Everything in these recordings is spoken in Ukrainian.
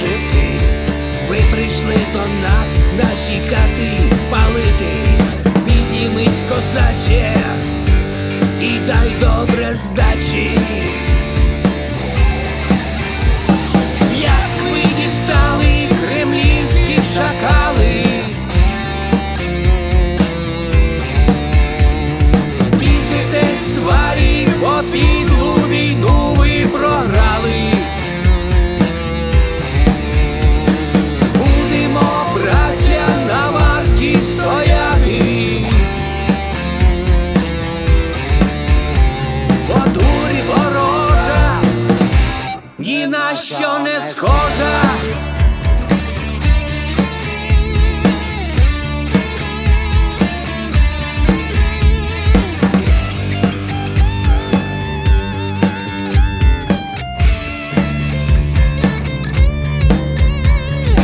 жити. Ви прийшли до нас наші хати палити. Піднімись, козаче, і дай добре здачі. Схожа.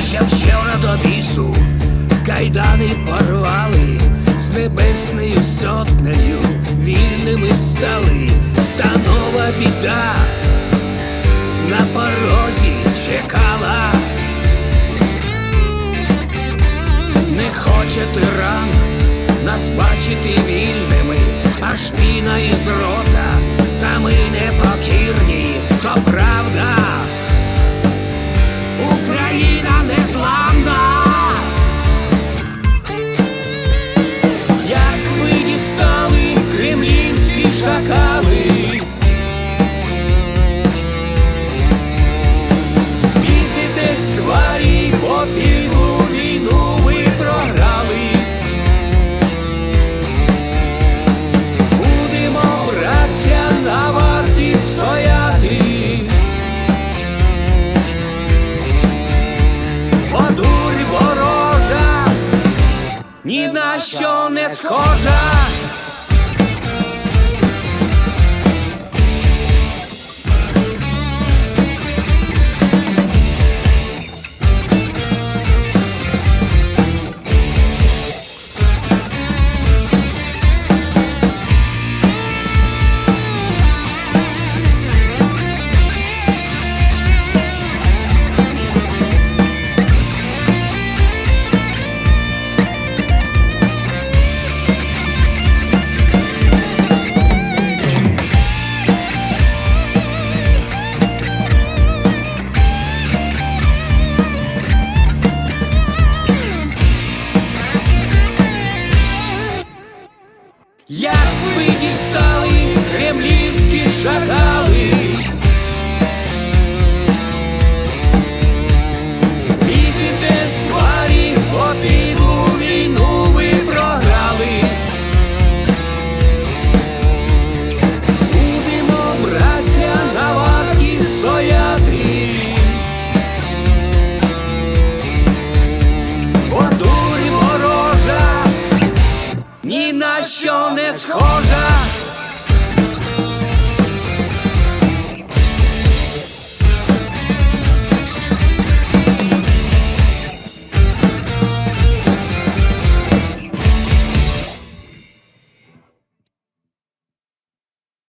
Ще вчора до бісу кайдани порвали, з небесною сотнею вільними стали, та нова біда на порозі чекала. Не хоче тиран нас бачити вільними, аж піна із рота, що не схожа. що не схожа.